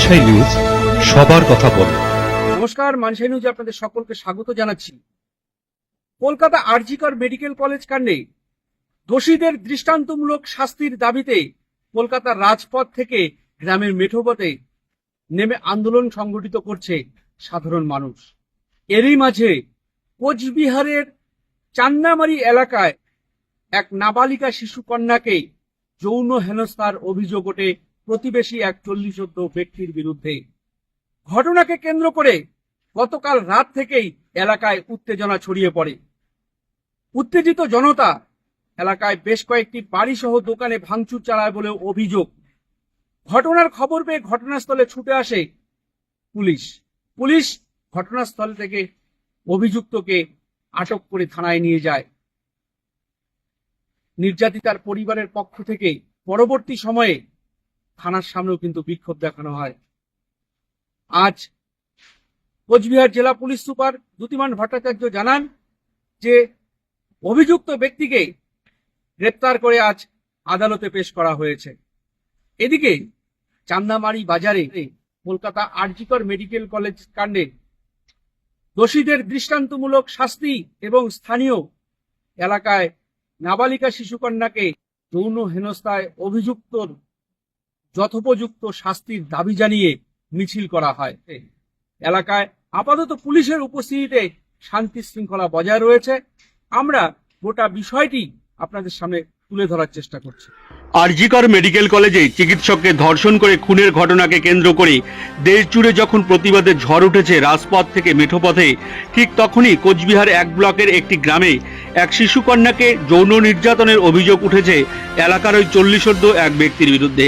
Mansai news সবার কথা বলে। নমস্কার, মানসাই নিউজে আপনাদের সকলকে স্বাগত জানাচ্ছি। কলকাতা আরজিকর মেডিকেল কলেজ কাণ্ডে দোষীদের দৃষ্টান্তমূলক শাস্তির দাবিতে কলকাতার রাজপথ থেকে গ্রামের মেঠোপথে নেমে আন্দোলন সংগঠিত করছে সাধারণ মানুষ। এরই মাঝে কোচবিহারের চান্নামারি এলাকায় এক নাবালিকা শিশু কন্যাকে যৌন হেনস্থার অভিযোগ ওঠে প্রতিবেশী এক চল্লিশোদ্ধ ব্যক্তির বিরুদ্ধে। ঘটনাকে কেন্দ্র করে গতকাল রাত থেকেই এলাকায় উত্তেজনা ছড়িয়ে পড়ে। উত্তেজিত জনতা এলাকায় বেশ কয়েকটি বাড়িসহ দোকানে ভাঙচুর চালায় বলেও অভিযোগ। ঘটনার খবর পেয়ে ঘটনাস্থলে ছুটে আসে পুলিশ। পুলিশ ঘটনাস্থল থেকে অভিযুক্তকে আটক করে থানায় নিয়ে যায়। নির্যাতিতার পরিবারের পক্ষ থেকে পরবর্তী সময়ে থানার সামনেও কিন্তু বিক্ষোভ দেখানো হয়। আজ কোচবিহার জেলা পুলিশ সুপার দ্যুতিমান ভট্টাচার্য জানান যে, অভিযুক্ত ব্যক্তিকে গ্রেপ্তার করে আজ আদালতে পেশ করা হয়েছে। এদিকে চান্দামারি বাজারে কলকাতা আরজিকর মেডিকেল কলেজ কাণ্ডে দোষীদের দৃষ্টান্তমূলক শাস্তি এবং স্থানীয় এলাকায় নাবালিকা শিশুকন্যাকে যৌন হেনস্থায় অভিযুক্তর যথোপযুক্ত শাস্তির দাবি জানিয়ে মিছিল করা হয়। এলাকায় আপাতত পুলিশের উপস্থিতিতে শান্তি শৃঙ্খলা বজায় রয়েছে। আমরা গোটা বিষয়টি আপনাদের সামনে তুলে ধরার চেষ্টা করছি। আরজিকর মেডিকেল কলেজে চিকিৎসককে ধর্ষণ করে খুনের ঘটনাকে কেন্দ্র করে দেশ জুড়ে যখন প্রতিবাদের ঝড় উঠেছে রাজপথ থেকে মেঠোপথে, ঠিক তখনই কোচবিহার এক ব্লকের একটি গ্রামে এক শিশুকন্যাকে যৌন নির্যাতনের অভিযোগ উঠেছে। এলাকার ওই চল্লিশোর্ধ এক ব্যক্তির বিরুদ্ধে।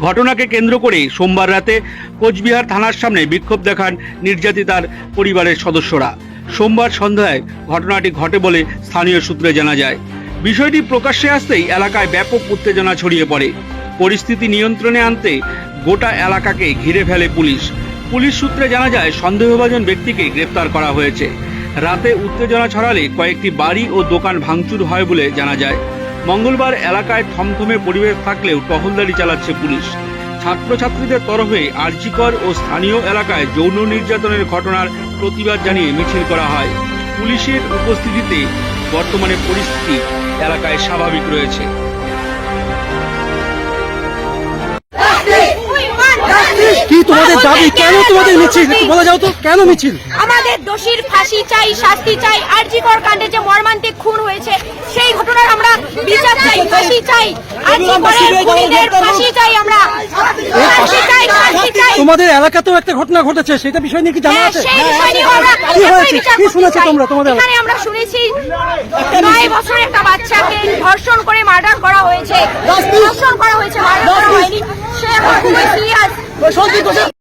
ঘটনাকে কেন্দ্র করে সোমবার রাতে কোচবিহার থানার সামনে বিক্ষোভ দেখান নির্যাতিতার পরিবারের সদস্যরা। সোমবার সন্ধ্যায় ঘটনাটি ঘটে বলে স্থানীয় সূত্রে জানা যায়। বিষয়টি প্রকাশ্যে আসতেই এলাকায় ব্যাপক উত্তেজনা ছড়িয়ে পড়ে। পরিস্থিতি নিয়ন্ত্রণে আনতে গোটা এলাকাকে ঘিরে ফেলে পুলিশ। পুলিশ সূত্রে জানা যায়, সন্দেহভাজন ব্যক্তিকে গ্রেপ্তার করা হয়েছে। রাতে উত্তেজনা ছড়ালে কয়েকটি বাড়ি ও দোকান ভাঙচুর হয় বলে জানা যায়। মঙ্গলবার এলাকায় থমথমে পরিবেশ থাকলেও টহলদারি চালাচ্ছে পুলিশ। ছাত্রছাত্রীদের তরফে আর্জিকর ও স্থানীয় এলাকায় যৌন নির্যাতনের ঘটনার প্রতিবাদ জানিয়ে মিছিল করা হয়। পুলিশের উপস্থিতিতে বর্তমানে পরিস্থিতি এলাকায় স্বাভাবিক রয়েছে। কি তোমাদের দাবি? কেন তোমাদের মিছিল? একটু বলে যাও তো কেন মিছিল? আমাদের দোষীর ফাঁসি চাই শাস্তি চাই আরজিকর কাণ্ডে যে মর্মান্তিক খুন হয়েছে সেই ঘটনার বিচার চাই ফাঁসি চাই। চাই আমরা। চাই চাই। তোমাদের এলাকাতেও একটা ঘটনা ঘটেছে সেটা বিষয় নিয়ে কি জানা হ্যাঁ, আছে? নিয়ে আমরা কি হয়েছে? কি শুনেছো তোমরা তোমাদের? এখানে আমরা শুনেছি নয় বছরের একটা বাচ্চাকে ধর্ষণ করে মার্ডার করা হয়েছে। ধর্ষণ করা হয়েছে মার্ডার করা হয়নি। সে এখন খুবই সিরিয়াস।